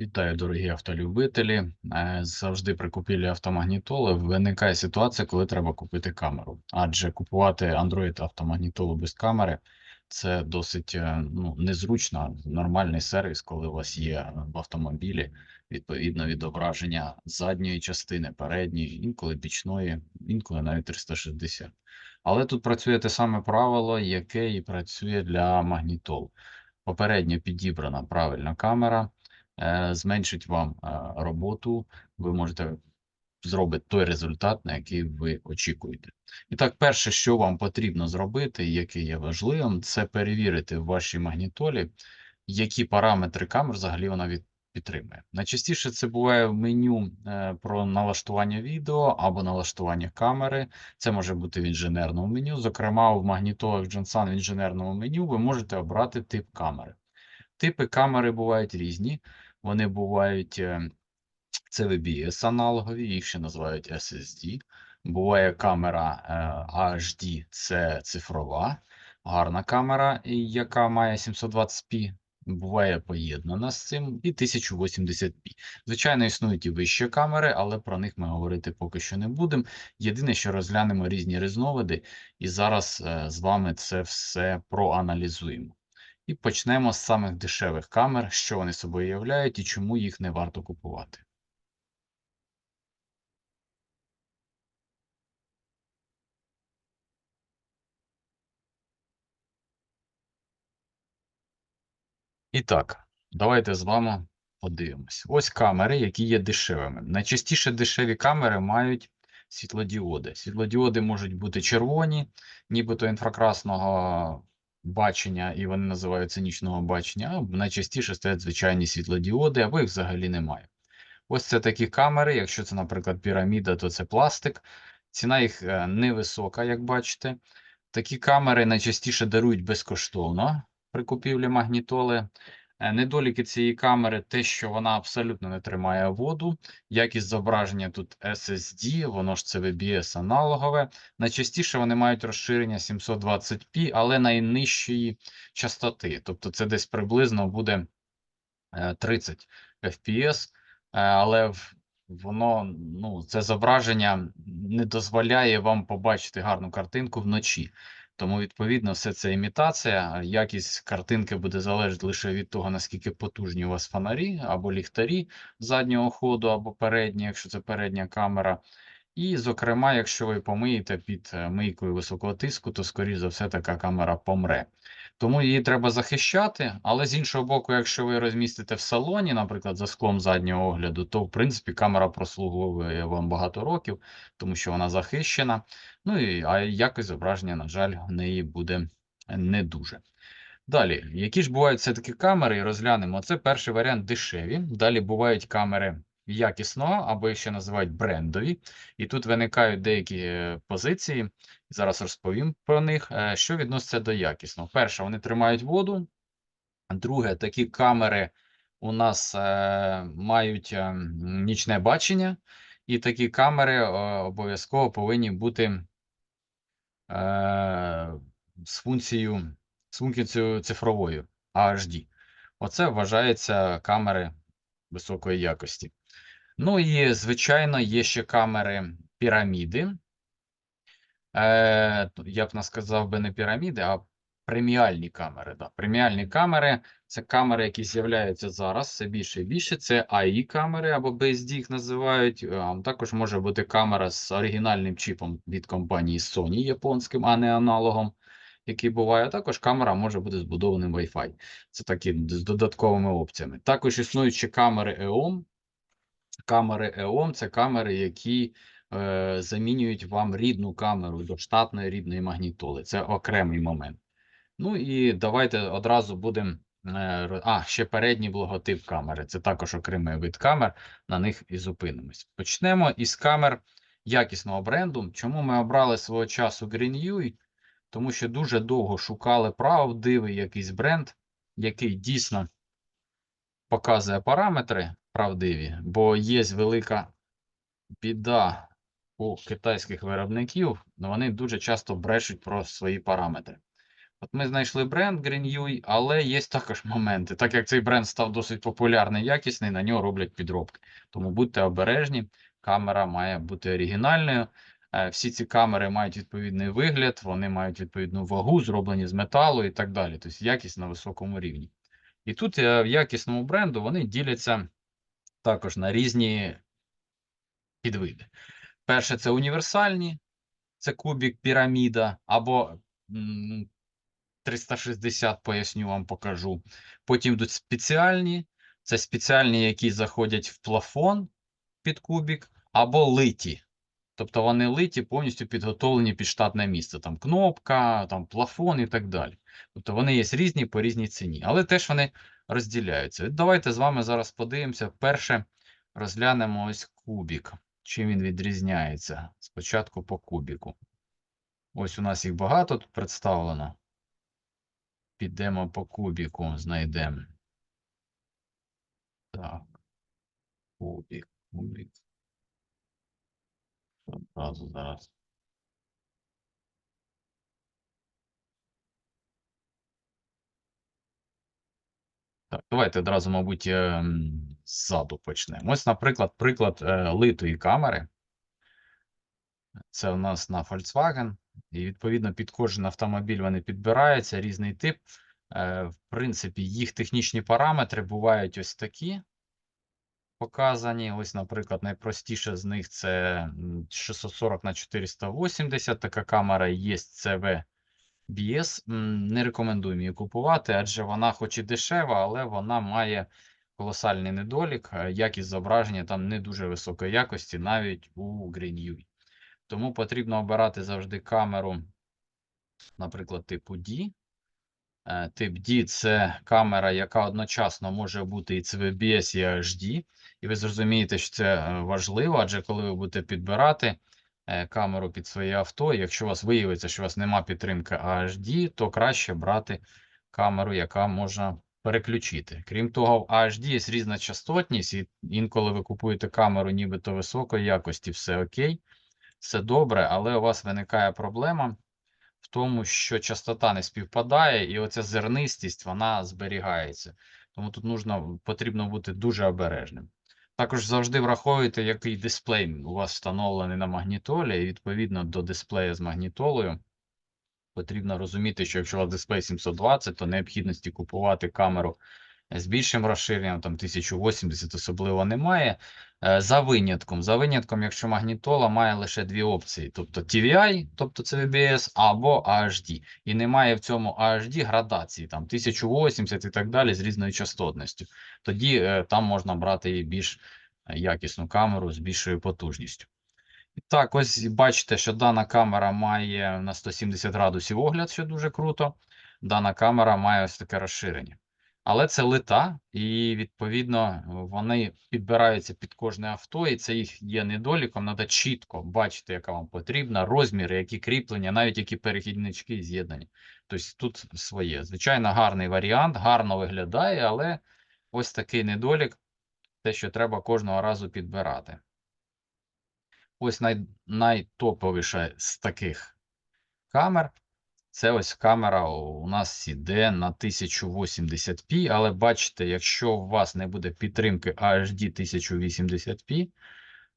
Вітаю, дорогі автолюбителі. Е, Завжди при купівлі автомагнітоли виникає ситуація, коли треба купити камеру. Адже купувати Android автомагнітолу без камери це досить е, ну, незручно. Нормальний сервіс, коли у вас є в автомобілі відповідно відображення задньої частини, передньої, інколи бічної, інколи навіть 360. Але тут працює те саме правило, яке і працює для магнітол. Попередньо підібрана правильна камера зменшить вам е, роботу, ви можете зробити той результат, на який ви очікуєте. І так, перше, що вам потрібно зробити, яке є важливим, це перевірити в вашій магнітолі, які параметри камер взагалі вона від, підтримує. Найчастіше це буває в меню е, про налаштування відео або налаштування камери. Це може бути в інженерному меню. Зокрема, в магнітолах Jensen в інженерному меню ви можете обрати тип камери. Типи камери бувають різні. Вони бувають е, CVBS аналогові, їх ще називають SSD. Буває камера е, HD, це цифрова, гарна камера, яка має 720p. Буває поєднана з цим, і 1080p. Звичайно, існують і вищі камери, але про них ми говорити поки що не будемо. Єдине, що розглянемо різні різновиди, і зараз е, з вами це все проаналізуємо. І почнемо з самих дешевих камер, що вони собою являють і чому їх не варто купувати. І так, давайте з вами подивимось. Ось камери, які є дешевими. Найчастіше дешеві камери мають світлодіоди. Світлодіоди можуть бути червоні, нібито інфракрасного бачення, і вони називаються нічного бачення, а найчастіше стоять звичайні світлодіоди, або їх взагалі немає. Ось це такі камери. Якщо це, наприклад, піраміда, то це пластик. Ціна їх е, невисока, як бачите. Такі камери найчастіше дарують безкоштовно при купівлі магнітоли. Е, Недоліки цієї камери те, що вона абсолютно не тримає воду. Якість зображення тут SSD, воно ж це VBS аналогове. Найчастіше вони мають розширення 720p, але найнижчої частоти. Тобто це десь приблизно буде е, 30 FPS, е, але воно ну, це зображення не дозволяє вам побачити гарну картинку вночі. Тому, відповідно, все це імітація. Якість картинки буде залежати лише від того, наскільки потужні у вас фонарі або ліхтарі заднього ходу, або передні, якщо це передня камера. І, зокрема, якщо ви помиєте під е, мийкою високого тиску, то, скоріш за все, така камера помре. Тому її треба захищати, але з іншого боку, якщо ви розмістите в салоні, наприклад, за склом заднього огляду, то в принципі камера прослуговує вам багато років, тому що вона захищена. Ну і а якось зображення, на жаль, в неї буде не дуже. Далі, які ж бувають все-таки камери, розглянемо. Це перший варіант дешеві. Далі бувають камери якісного, або ще називають брендові. І тут виникають деякі е, позиції. Зараз розповім про них. Е, Що відноситься до якісного? Перше, вони тримають воду. Друге, такі камери у нас е, мають нічне бачення, і такі камери обов'язково повинні бути з функцією, з функцією цифровою HD. Оце вважається камери високої якості. Ну і, звичайно, є ще камери піраміди. Е, я б сказав би не піраміди, а преміальні камери. Да. Преміальні камери це камери, які з'являються зараз все більше і більше. Це AI камери або BSD їх називають. А також може бути камера з оригінальним чіпом від компанії Sony японським, а не аналогом, який буває. Також камера може бути збудованим Wi-Fi. Це такі з додатковими опціями. Також існують ще камери EOM. Камери EOM – це камери, які е, замінюють вам рідну камеру до штатної рідної магнітоли. Це окремий момент. Ну і давайте одразу будемо. е, А, ще передній логотип камери. Це також окремий вид камер. На них і зупинимось. Почнемо із камер якісного бренду. Чому ми обрали свого часу Greenue? Тому що дуже довго шукали правдивий якийсь бренд, який дійсно показує параметри правдиві, бо є велика біда у китайських виробників, але вони дуже часто брешуть про свої параметри. От ми знайшли бренд Greenue, але є також моменти. Так як цей бренд став досить популярний, якісний, на нього роблять підробки. Тому будьте обережні, камера має бути оригінальною. Е, Всі ці камери мають відповідний вигляд, вони мають відповідну вагу, зроблені з металу і так далі. Тобто якість на високому рівні. І тут е, в якісному бренду вони діляться також на різні підвиди. Перше, це універсальні, це кубік піраміда або 360, поясню вам покажу. Потім йдуть спеціальні, це спеціальні, які заходять в плафон під кубік, або литі. Тобто вони литі, повністю підготовлені під штатне місце. Там кнопка, там плафон і так далі. Тобто вони є різні по різній ціні, але теж вони розділяються. Давайте з вами зараз подивимося. Перше розглянемо ось кубік. Чим він відрізняється? Спочатку по кубіку. Ось у нас їх багато тут представлено. Підемо по кубіку, знайдемо. Так. Кубік, кубік. Одразу зараз. Так, давайте одразу, мабуть, ем, ззаду почнемо. Ось, наприклад, приклад е, литої камери. Це у нас на Volkswagen. І відповідно під кожен автомобіль вони підбираються, різний тип. Е, В принципі, їх технічні параметри бувають ось такі показані. Ось, наприклад, найпростіше з них це 640 на 480. Така камера є CV BS. Не рекомендуємо її купувати, адже вона, хоч і дешева, але вона має колосальний недолік. е, Якість зображення там не дуже високої якості, навіть у GreenUI. Тому потрібно обирати завжди камеру, наприклад, типу D. Е, Тип D це камера, яка одночасно може бути і CVBS, і HD. І ви зрозумієте, що це е, важливо, адже коли ви будете підбирати камеру під своє авто, якщо у вас виявиться, що у вас нема підтримки HD, то краще брати камеру, яка можна переключити. Крім того, в HD є різна частотність, і інколи ви купуєте камеру нібито високої якості, все окей, все добре, але у вас виникає проблема в тому, що частота не співпадає, і оця зернистість вона зберігається. Тому тут нужно, потрібно бути дуже обережним. Також завжди враховуйте, який дисплей у вас встановлений на магнітолі, і відповідно до дисплея з магнітолою потрібно розуміти, що якщо у вас дисплей 720, то необхідності купувати камеру з більшим розширенням, там 1080 особливо немає. Е, За винятком, за винятком, якщо магнітола має лише дві опції: тобто TVI, тобто CVBS, або AHD. І немає в цьому AHD градації, там 1080 і так далі з різною частотністю. Тоді е, там можна брати і більш е, якісну камеру з більшою потужністю. Так, ось бачите, що дана камера має на 170 градусів огляд, що дуже круто. Дана камера має ось таке розширення. Але це лита, і відповідно вони підбираються під кожне авто, і це їх є недоліком. Треба чітко бачити, яка вам потрібна, розміри, які кріплення, навіть які перехіднички з'єднані. Тобто тут своє. Звичайно, гарний варіант, гарно виглядає, але ось такий недолік, те, що треба кожного разу підбирати. Ось най, найтоповіша з таких камер. Це ось камера у нас іде на 1080p, але бачите, якщо у вас не буде підтримки HD 1080p,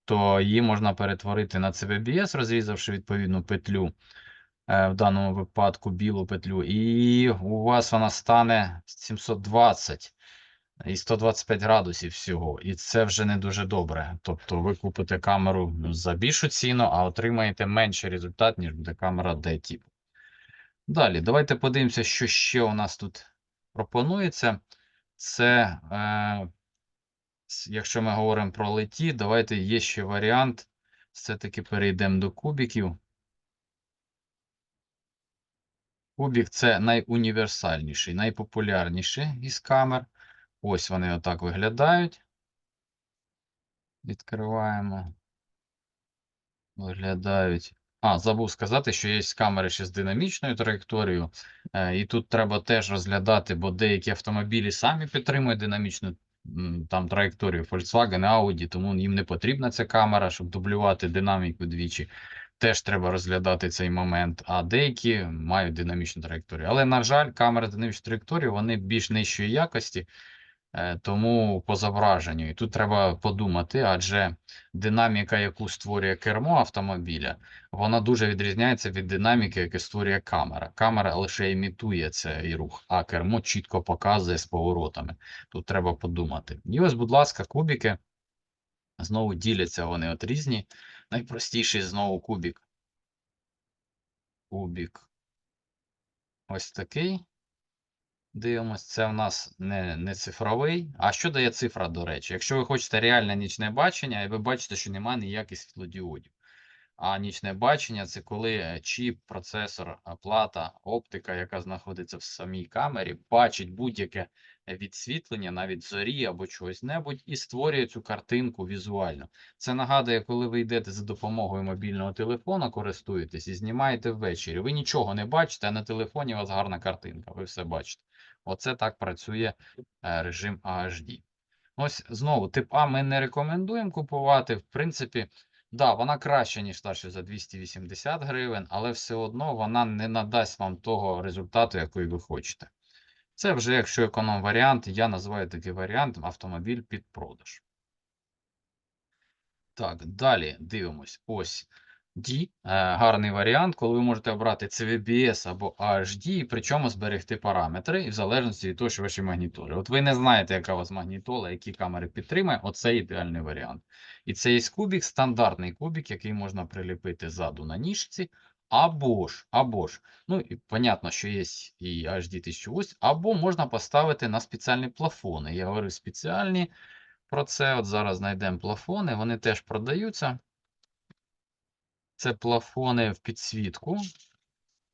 то її можна перетворити на CVBS, розрізавши відповідну петлю, е, в даному випадку білу петлю, і у вас вона стане 720 і 125 градусів всього. І це вже не дуже добре. Тобто ви купите камеру за більшу ціну, а отримаєте менший результат, ніж буде камера D-типу. Далі, давайте подивимося, що ще у нас тут пропонується. Це, е, якщо ми говоримо про леті, давайте є ще варіант. Все-таки перейдемо до кубіків. Кубік це найуніверсальніший, найпопулярніший із камер. Ось вони отак виглядають. Відкриваємо. Виглядають. А, забув сказати, що є камери ще з динамічною траєкторією. Е, і тут треба теж розглядати, бо деякі автомобілі самі підтримують динамічну там траєкторію Volkswagen, Audi, тому їм не потрібна ця камера, щоб дублювати динаміку двічі. теж треба розглядати цей момент, а деякі мають динамічну траєкторію. Але, на жаль, камери з динамічною траєкторією вони більш нижчої якості, тому по зображенню. І тут треба подумати, адже динаміка, яку створює кермо автомобіля, вона дуже відрізняється від динаміки, яку створює камера. Камера лише імітує цей рух, а кермо чітко показує з поворотами. Тут треба подумати. І ось, будь ласка, кубики. Знову діляться вони от різні. Найпростіший знову кубік. Кубік. Ось такий. Дивимось, це в нас не, не цифровий. А що дає цифра, до речі? Якщо ви хочете реальне нічне бачення, і ви бачите, що немає ніяких світлодіодів. А нічне бачення це коли е, чіп, процесор, плата, оптика, яка знаходиться в самій камері, бачить будь-яке відсвітлення, навіть зорі або чогось небудь, і створює цю картинку візуально. Це нагадує, коли ви йдете за допомогою мобільного телефона, користуєтесь і знімаєте ввечері. Ви нічого не бачите, а на телефоні у вас гарна картинка, ви все бачите. Оце так працює е, режим AHD. Ось знову, тип А ми не рекомендуємо купувати. В принципі, да, вона краща, ніж та, що за 280 гривень, але все одно вона не надасть вам того результату, який ви хочете. Це вже, якщо економ варіант, я називаю такий варіант автомобіль під продаж. Так, далі дивимось. Ось D, е, гарний варіант, коли ви можете обрати CVBS або AHD, і причому зберегти параметри, і в залежності від того, що ваші магнітоли. От ви не знаєте, яка у вас магнітола, які камери підтримує, оце ідеальний варіант. І це є кубік, стандартний кубік, який можна приліпити ззаду на ніжці, або ж, або ж, ну і понятно, що є і HD 1008, або можна поставити на спеціальні плафони. Я говорю спеціальні про це. От зараз знайдемо плафони, вони теж продаються. Це плафони в підсвітку,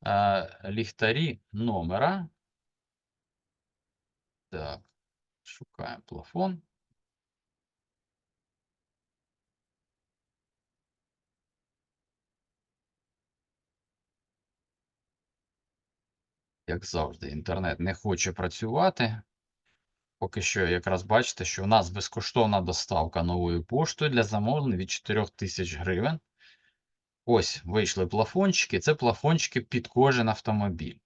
е, ліхтарі номера. Так, шукаємо плафон. Як завжди, інтернет не хоче працювати. Поки що, якраз бачите, що у нас безкоштовна доставка новою поштою для замовлень від 4 тисяч гривень. Ось вийшли плафончики. Це плафончики під кожен автомобіль.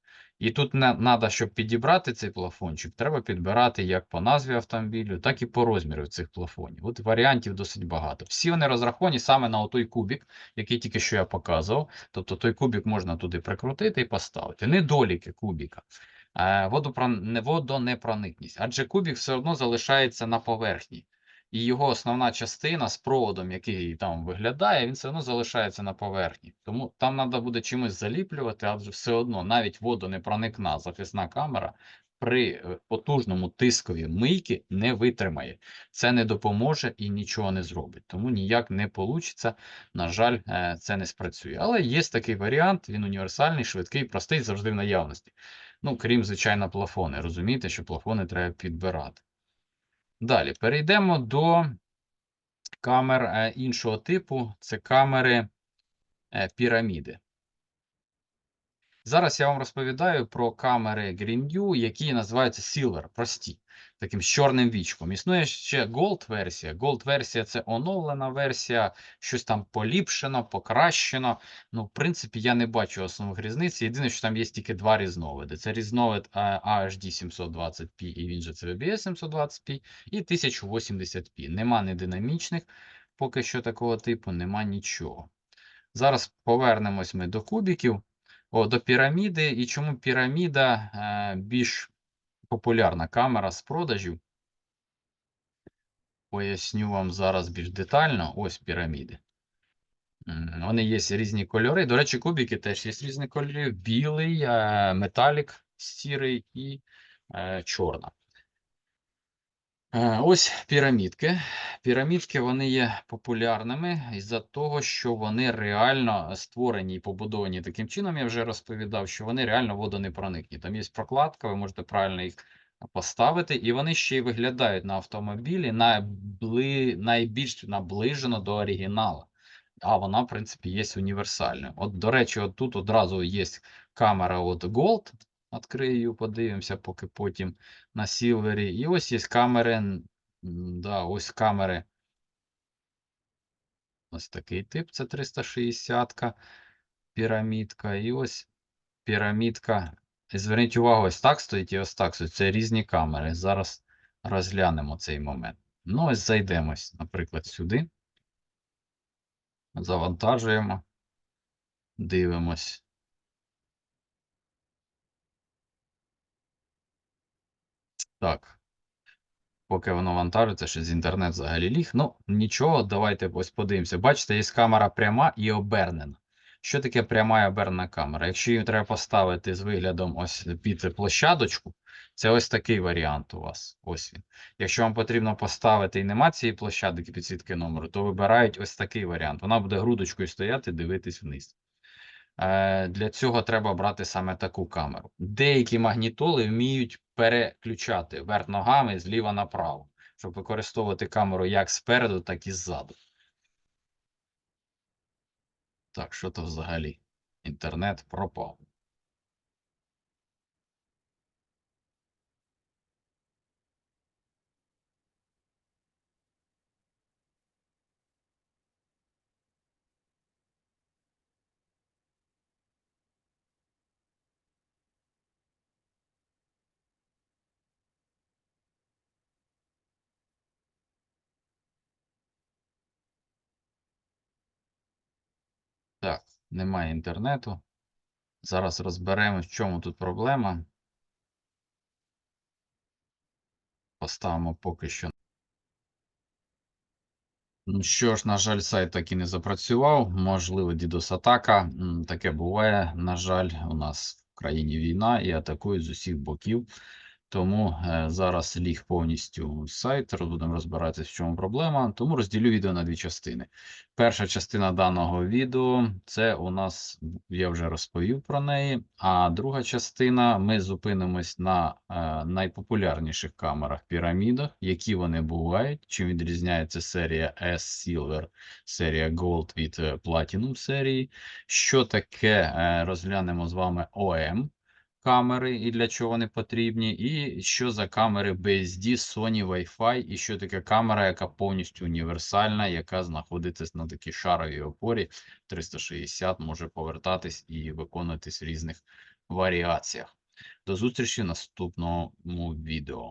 І тут не треба, щоб підібрати цей плафончик, треба підбирати як по назві автомобілю, так і по розміру цих плафонів. От варіантів досить багато. Всі вони розраховані саме на той кубік, який тільки що я показував. Тобто той кубік можна туди прикрутити і поставити. Недоліки кубіка. Е, Водонепроникність, адже кубік все одно залишається на поверхні і його основна частина з проводом, який там виглядає, він все одно залишається на поверхні. Тому там треба буде чимось заліплювати, адже все одно навіть водонепроникна захисна камера при е, потужному тискові мийки не витримає. Це не допоможе і нічого не зробить. Тому ніяк не вийде. На жаль, е, це не спрацює. Але є такий варіант, він універсальний, швидкий, простий, завжди в наявності. Ну, крім, звичайно, плафони. Розумієте, що плафони треба підбирати. Далі перейдемо до камер е, іншого типу. Це камери е, піраміди. Зараз я вам розповідаю про камери GreenView, які називаються Silver, прості, таким чорним вічком. Існує ще Gold-версія. Gold-версія це оновлена версія, щось там поліпшено, покращено. Ну, в принципі, я не бачу основних різниць. Єдине, що там є тільки два різновиди. Це різновид е, AHD 720p, і він же CVBS 720p, і 1080p. Нема не динамічних, поки що такого типу, нема нічого. Зараз повернемось ми до кубіків. О, до піраміди. І чому піраміда е, більш популярна камера з продажів? Поясню вам зараз більш детально. Ось піраміди. Вони є різні кольори. До речі, кубики теж є різні кольори: білий, е, металік, сірий і е, чорна. Е, Ось пірамідки. Пірамідки вони є популярними із-за того, що вони реально створені і побудовані таким чином. Я вже розповідав, що вони реально водонепроникні. Там є прокладка, ви можете правильно їх поставити, і вони ще й виглядають на автомобілі найбли... найбільш наближено до оригіналу. А вона, в принципі, є універсальною. От, до речі, от тут одразу є камера от Gold. Відкрию, подивимося, поки потім на сілвері. І ось є камери. Да, ось камери Ось такий тип, це 360-ка. пірамідка. І ось пірамідка. І зверніть увагу, ось так стоїть і ось так стоїть. Це різні камери. Зараз розглянемо цей момент. Ну, ось зайдемось, наприклад, сюди. Завантажуємо. Дивимось. Так. Поки воно вантажиться, що з інтернет взагалі ліг. Ну, нічого, давайте ось подивимося. Бачите, є камера пряма і обернена. Що таке пряма і обернена камера? Якщо її треба поставити з виглядом ось під площадочку, це ось такий варіант у вас. Ось він. Якщо вам потрібно поставити і нема цієї площадки підсвітки номеру, то вибирають ось такий варіант. Вона буде грудочкою стояти, дивитись вниз. Е, Для цього треба брати саме таку камеру. Деякі магнітоли вміють переключати верт ногами зліва направо, щоб використовувати камеру як спереду, так і ззаду. Так, що то взагалі? Інтернет пропав. Так, немає інтернету. Зараз розберемо, в чому тут проблема. Поставимо поки що. Ну що ж, на жаль, сайт так і не запрацював. Можливо, DDoS атака. Таке буває. На жаль, у нас в країні війна і атакують з усіх боків. Тому е, зараз ліг повністю сайт, будемо розбиратися, в чому проблема. Тому розділю відео на дві частини. Перша частина даного відео це у нас я вже розповів про неї. А друга частина ми зупинимось на е, найпопулярніших камерах пірамідах, які вони бувають, чим відрізняється серія S Silver, серія Gold від е, Platinum серії. Що таке розглянемо з вами OM камери і для чого вони потрібні, і що за камери BSD, Sony Wi-Fi, і що таке камера, яка повністю універсальна, яка знаходиться на такій шаровій опорі 360, може повертатись і виконуватись в різних варіаціях. До зустрічі в наступному відео.